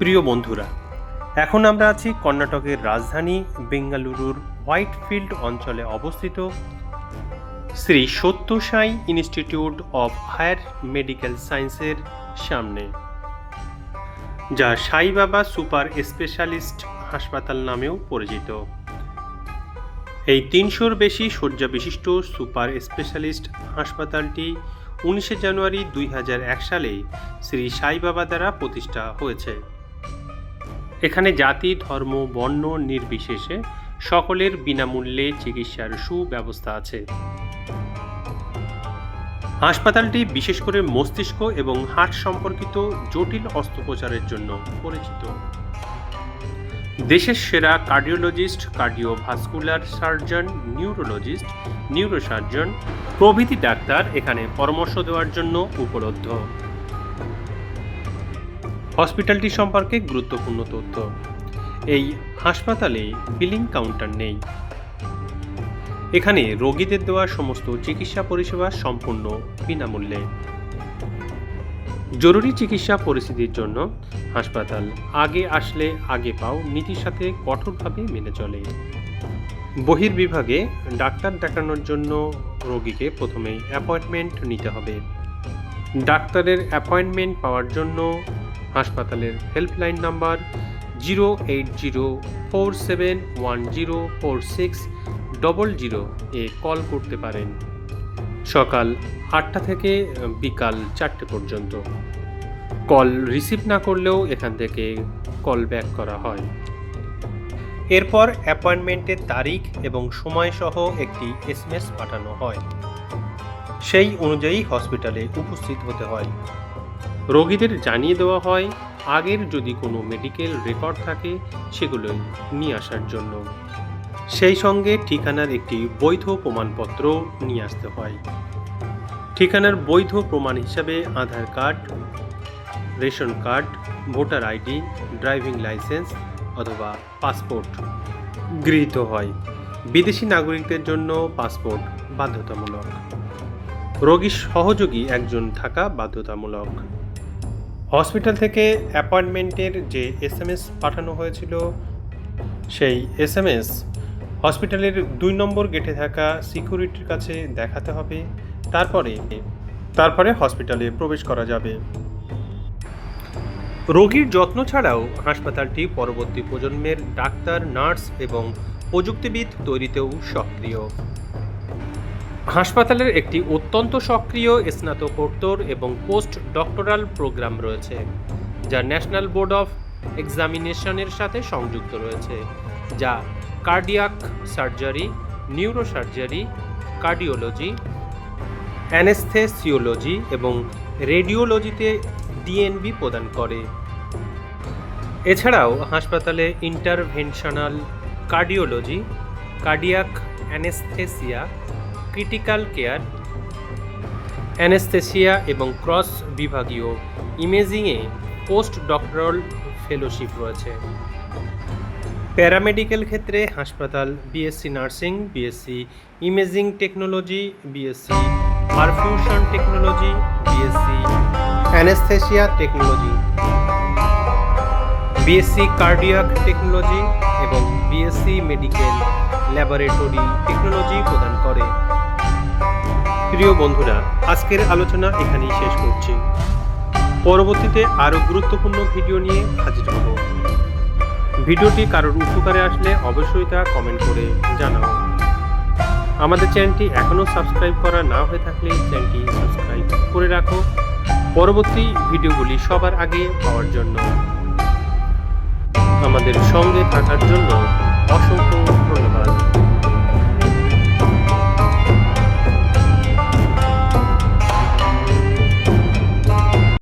প্রিয় বন্ধুরা, এখন আমরা আছি কর্ণাটকের রাজধানী বেঙ্গালুরুর হোয়াইটফিল্ড অঞ্চলে অবস্থিত Shri Sathya Sai institute of higher medical সায়েন্সের সামনে, যা সাই বাবা সুপার স্পেশালিস্ট হাসপাতাল নামেও পরিচিত। এই তিনশোর বেশি শয্যা বিশিষ্ট সুপার স্পেশালিস্ট হাসপাতালটি উনিশে জানুয়ারি দুই হাজার এক সালে শ্রী সাই বাবা দ্বারা প্রতিষ্ঠা হয়েছে। এখানে জাতি, ধর্ম, বর্ণ নির্বিশেষে সকলের বিনামূল্যে চিকিৎসার সুব্যবস্থা আছে। হাসপাতালটি বিশেষ করে মস্তিষ্ক এবং হার্ট সম্পর্কিত জটিল অস্ত্রোপচারের জন্য পরিচিত। দেশের সেরা cardiologist, cardiovascular surgeon, neurologist, neurosurgeon প্রভৃতি ডাক্তার এখানে পরামর্শ দেওয়ার জন্য উপলব্ধ। হসপিটালটি সম্পর্কে গুরুত্বপূর্ণ তথ্য। এই হাসপাতালে বিলিং কাউন্টার নেই। এখানে রোগীদের দেওয়া সমস্ত চিকিৎসা পরিষেবা সম্পূর্ণ বিনামূল্যে। জরুরি চিকিৎসা পরিস্থিতির জন্য হাসপাতাল আগে আসলে আগে পাও নীতির সাথে কঠোরভাবে মেনে চলে। বহির্বিভাগে ডাক্তার দেখানোর জন্য রোগীকে প্রথমেই অ্যাপয়েন্টমেন্ট নিতে হবে। ডাক্তারের অ্যাপয়েন্টমেন্ট পাওয়ার জন্য হাসপাতালের helpline number zero eight zero four seven one zero four six double zero এ কল করতে পারেন। সকাল আটটা থেকে বিকাল চারটে পর্যন্ত। কল রিসিভ না করলেও এখান থেকে কল ব্যাক করা হয়। এরপর অ্যাপয়েন্টমেন্টের তারিখ এবং সময় সহ একটি এসএমএস পাঠানো হয়। সেই অনুযায়ী হসপিটালে উপস্থিত হতে হয়। রোগীদের জানিয়ে দেওয়া হয়, আগের যদি কোনো মেডিকেল রেকর্ড থাকে, সেগুলোই নিয়ে আসার জন্য। সেই সঙ্গে ঠিকানার একটি বৈধ প্রমাণপত্র নিয়ে আসতে হয়। ঠিকানার বৈধ প্রমাণ হিসাবে Aadhaar card, ration card, voter ID, driving licence অথবা পাসপোর্ট গৃহীত হয়। বিদেশি নাগরিকদের জন্য পাসপোর্ট বাধ্যতামূলক। রোগীর সহযোগী একজন থাকা বাধ্যতামূলক। হসপিটাল থেকে অ্যাপয়েন্টমেন্টের যে এস এম এস পাঠানো হয়েছিল, সেই এস এম এস হসপিটালের দুই নম্বর গেটে থাকা সিকিউরিটির কাছে দেখাতে হবে। তারপরে তারপরে হসপিটালে প্রবেশ করা যাবে। রোগীর যত্ন ছাড়াও হাসপাতালটি পরবর্তী প্রজন্মের ডাক্তার, নার্স এবং প্রযুক্তিবিদ তৈরিতেও সক্রিয়। হাসপাতালের একটি অত্যন্ত সক্রিয় স্নাতকোত্তর এবং পোস্ট ডক্টরাল প্রোগ্রাম রয়েছে, যা ন্যাশনাল বোর্ড অফ এক্সামিনেশনের সাথে সংযুক্ত রয়েছে, যা cardiac surgery, neurosurgery, cardiology, anaesthesiology এবং রেডিওলজিতে ডিএনবি প্রদান করে। এছাড়াও হাসপাতালে interventional cardiology, cardiac anaesthesia critical care anaesthesia এবং ক্রস বিভাগীয় ইমেজিংয়ে পোস্ট ডক্টরাল ফেলোশিপ রয়েছে। প্যারামেডিক্যাল ক্ষেত্রে হাসপাতাল BSc nursing BSc imaging technology BSc perfusion technology BSc anaesthesia technology BSc cardiac technology এবং বিএসসি মেডিকেল ল্যাবরেটরি টেকনোলজি প্রদান করে। প্রিয় বন্ধুরা, আজকের আলোচনা এখানেই শেষ করছি। পরবর্তীতে আরও গুরুত্বপূর্ণ ভিডিও নিয়ে হাজির হব। ভিডিওটি কারোর উপকারে আসলে অবশ্যই তা কমেন্ট করে জানাও। আমাদের চ্যানেলটি এখনও সাবস্ক্রাইব করা না হয়ে থাকলে চ্যানেলটি সাবস্ক্রাইব করে রাখো। পরবর্তী ভিডিওগুলি সবার আগে পাওয়ার জন্য আমাদের সঙ্গে থাকার জন্য অসংখ্য ধন্যবাদ।